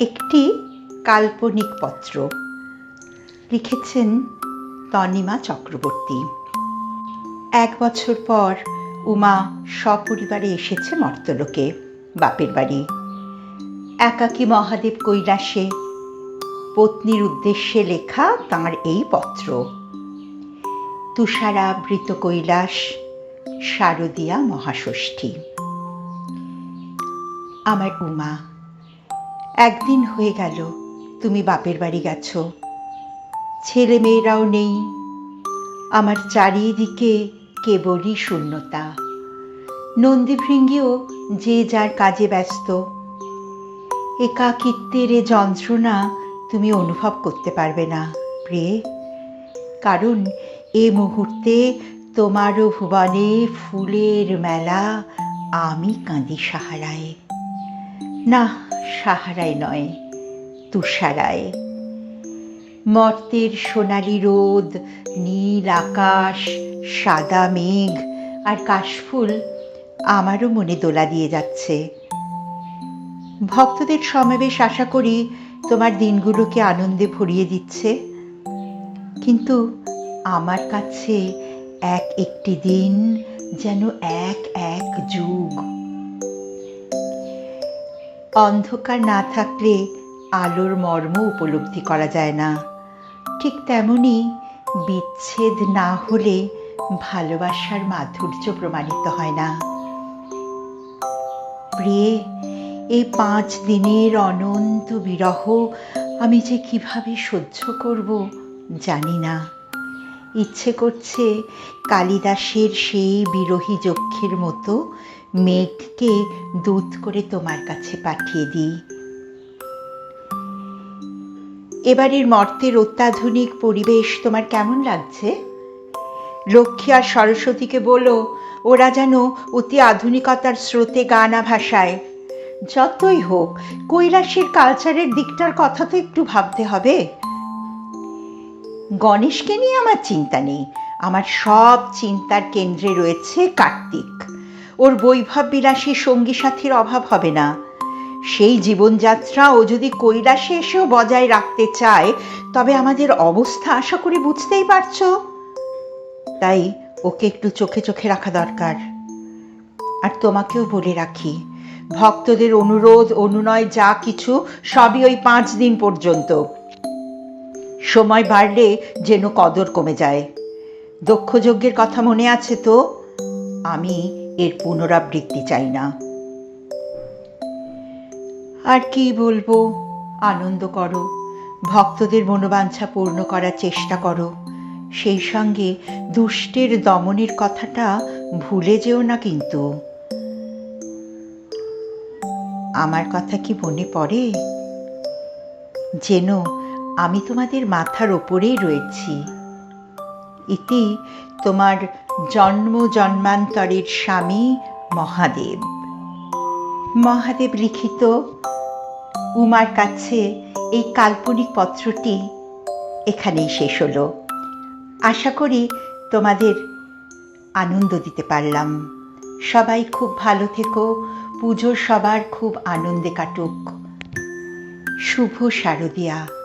একটি কাল্পনিক পত্র। লিখেছেন তনিমা চক্রবর্তী। এক বছর পর উমা সপরিবারে এসেছে মর্তলোকে, বাপের বাড়ি। একাকী মহাদেব কৈলাসে পত্নীর উদ্দেশ্যে লেখা তাঁর এই পত্র। তুষারাবৃত কৈলাস, শারদীয়া মহাষষ্ঠী। আমার উমা একদিন হয়ে গেল, তুমি বাপের বাড়ি গেছ। ছেলে মেয়েরাও নেই, আমার চারিদিকে কেবলই শূন্যতা। নন্দীভৃঙ্গিও যে যার কাজে ব্যস্ত। একাকিত্বের এ যন্ত্রণা তুমি অনুভব করতে পারবে না, প্রিয়ে। কারণ এ মুহূর্তে তোমারও ভুবনে ফুলের মেলা, আমি কাঁদি সাহারায়। না, সাহারায় নয়, তুষারায়। মর্তের সোনালি রোদ, নীল আকাশ, সাদা মেঘ আর কাশফুল আমারও মনে দোলা দিয়ে যাচ্ছে। ভক্তদের সমাবেশ আশা করি তোমার দিনগুলোকে আনন্দে ভরিয়ে দিচ্ছে। কিন্তু আমার কাছে এক একটি দিন যেন এক এক যুগ অন্ধকার না থাকলে আলোর মর্ম উপলব্ধি করা যায় না। ঠিক তেমনি বিচ্ছেদ না হলে ভালোবাসার মাধুর্য প্রমাণিত হয় না। প্রিয়ে, এই পাঁচ দিনের অনন্ত বিরহ আমি যে কীভাবে সহ্য করব জানি না। ইচ্ছে করছে কালিদাসের সেই বিরহী যক্ষের মতো মেঘকে দূত করে তোমার কাছে পাঠিয়ে দিই। এবারের মর্তের অত্যাধুনিক পরিবেশ তোমার কেমন লাগছে? লক্ষ্মী আর সরস্বতীকে বলো, ওরা যেন অতি আধুনিকতার স্রোতে গানা ভাষায়। যতই হোক, কৈলাসের কালচারের দিকটার কথা তো একটু ভাবতে হবে। গণেশকে নিয়ে আমার চিন্তা নেই। আমার সব চিন্তার কেন্দ্রে রয়েছে কার্তিক। ওর বৈভব বিলাসী সঙ্গী সাথীর অভাব হবে না। সেই জীবনযাত্রা ও যদি কৈলাসে এসেও বজায় রাখতে চায়, তবে আমাদের অবস্থা আশা করি বুঝতেই পারছ। তাই ওকে একটু চোখে চোখে রাখা দরকার। আর তোমাকেও বলে রাখি, ভক্তদের অনুরোধ, অনুনয় যা কিছু, সবই ওই পাঁচ দিন পর্যন্ত। সময় বাড়লে যেন কদর কমে যায়। দক্ষযজ্ঞের কথা মনে আছে তো? আমি এর পুনরাবৃত্তি চাই না। আর কি বলব? আনন্দ করো। ভক্তদের মনোবাঞ্ছা পূর্ণ করার চেষ্টা করো। সেই সঙ্গে দুষ্টের দমনের কথাটা ভুলে যেও না কিন্তু। আমার কথা কি মনে পড়ে? যেন আমি তোমাদের মাথার ওপরেই রয়েছি। ইতি তোমার জন্ম জন্মান্তরের স্বামী মহাদেব। মহাদেব লিখিত, উমার কাছে এই কাল্পনিক পত্রটি এখানেই শেষ হলো। আশা করি তোমাদের আনন্দ দিতে পারলাম। সবাই খুব ভালো থেকো পুজো সবার খুব আনন্দে কাটুক। শুভ শারদিয়া।